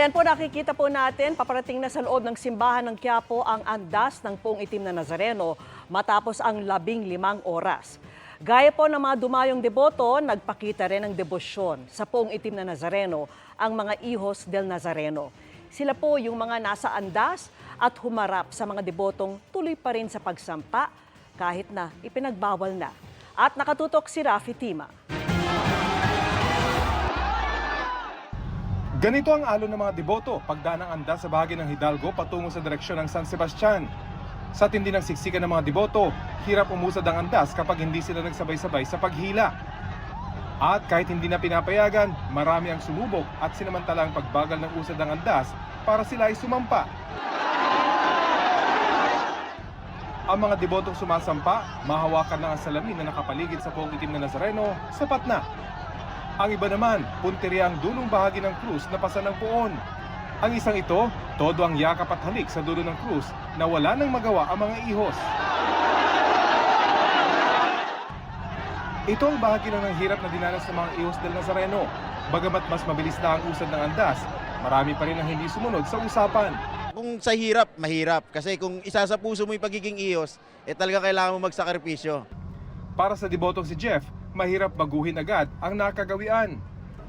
Ayan po nakikita po natin, paparating na sa loob ng simbahan ng Quiapo ang andas ng Poong Itim na Nazareno matapos ang labing limang oras. Gaya po ng mga dumayong deboto, nagpakita rin ng debosyon sa Poong Itim na Nazareno ang mga ihos del Nazareno. Sila po yung mga nasa andas at humarap sa mga debotong tuloy pa rin sa pagsampa kahit na ipinagbawal na. At nakatutok si Rafi Tima. Ganito ang alon ng mga deboto pagdaan ng andas sa bahagi ng Hidalgo patungo sa direksyon ng San Sebastian. Sa tindi ng siksikan ng mga deboto, hirap umusad ang andas kapag hindi sila nagsabay-sabay sa paghila. At kahit hindi na pinapayagan, marami ang sumubok at sinamantala ang pagbagal ng usad ng andas para sila ay sumampa. Ang mga debotong sumasampa, mahawakan na ang salamin na nakapaligid sa poong itim na Nazareno, sapat na. Ang iba naman, punteriya ang dulong bahagi ng krus na pasa ng puon. Ang isang ito, todo ang yakap at halik sa dulo ng krus na wala nang magawa ang mga ihos. Ito ang bahagi lang ng hirap na dinanas ng mga ihos del Nazareno. Bagamat mas mabilis na ang usad ng andas, marami pa rin ang hindi sumunod sa usapan. Kung sa hirap, mahirap. Kasi kung isa sa puso mo yung pagiging iyos, eh talaga kailangan mo magsakripisyo. Para sa debotong si Jeff, mahirap baguhin agad ang nakagawian.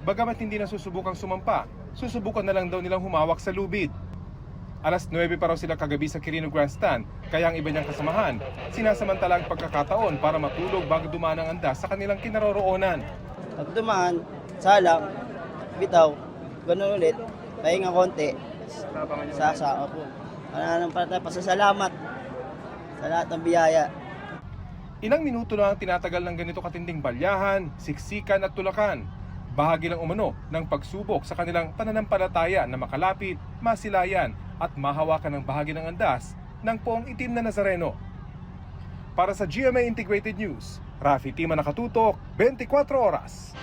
Bagamat hindi na susubukang sumampa, susubukan na lang daw nilang humawak sa lubid. Alas 9 pa raw sila kagabi sa Quirino Grandstand, kaya ang iba niyang kasamahan, sinasamantala ang pagkakataon para matulog bago dumaan ang andas sa kanilang kinaroroonan. Pag dumaan, salang, bitaw, ganun ulit, pahinga konti, sasa ako. Pananampalataya, pasasalamat sa lahat ng biyaya. Ilang minuto na ang tinatagal ng ganito katinding balyahan, siksikan at tulakan. Bahagi lang umano ng pagsubok sa kanilang pananampalataya na makalapit, masilayan at mahawakan ng bahagi ng andas ng poong itim na Nazareno. Para sa GMA Integrated News, Rafi Tima nakatutok, 24 oras.